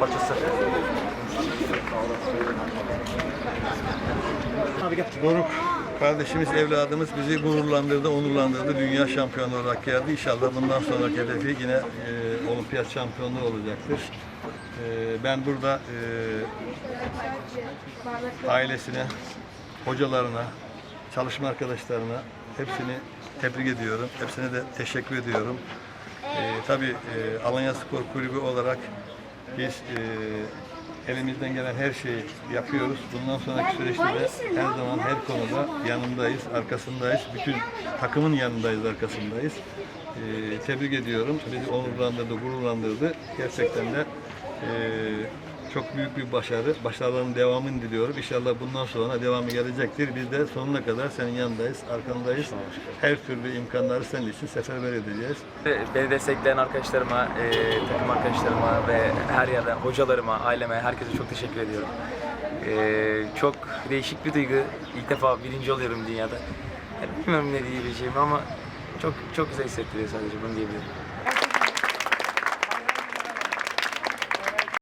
Parçası. Doruk kardeşimiz, evladımız bizi gururlandırdı, onurlandırdı. Dünya şampiyonu olarak geldi. İnşallah bundan sonraki hedefi yine e, olimpiyat şampiyonluğu olacaktır. E, ben burada e, ailesine, hocalarına, çalışma arkadaşlarına hepsini tebrik ediyorum. Hepsine de teşekkür ediyorum. E, tabii e, Alanya Spor Kulübü olarak biz e, elimizden gelen her şeyi yapıyoruz. Bundan sonraki süreçte de her zaman her konuda yanındayız, arkasındayız. Bütün takımın yanındayız, arkasındayız. E, tebrik ediyorum. Bizi onurlandırdı, gururlandırdı. Gerçekten de e, çok büyük bir başarı. Başarıların devamını diliyorum. İnşallah bundan sonra devamı gelecektir. Biz de sonuna kadar senin yanındayız, arkandayız. Her türlü imkanları senin için seferber edeceğiz. Beni destekleyen arkadaşlarıma, e, takım arkadaşlarıma ve her yerden hocalarıma, aileme, herkese çok teşekkür ediyorum. E, çok değişik bir duygu. İlk defa birinci oluyorum dünyada. Yani bilmiyorum ne diyebileceğimi ama çok çok güzel hissettiriyor sadece bunu diyebilirim.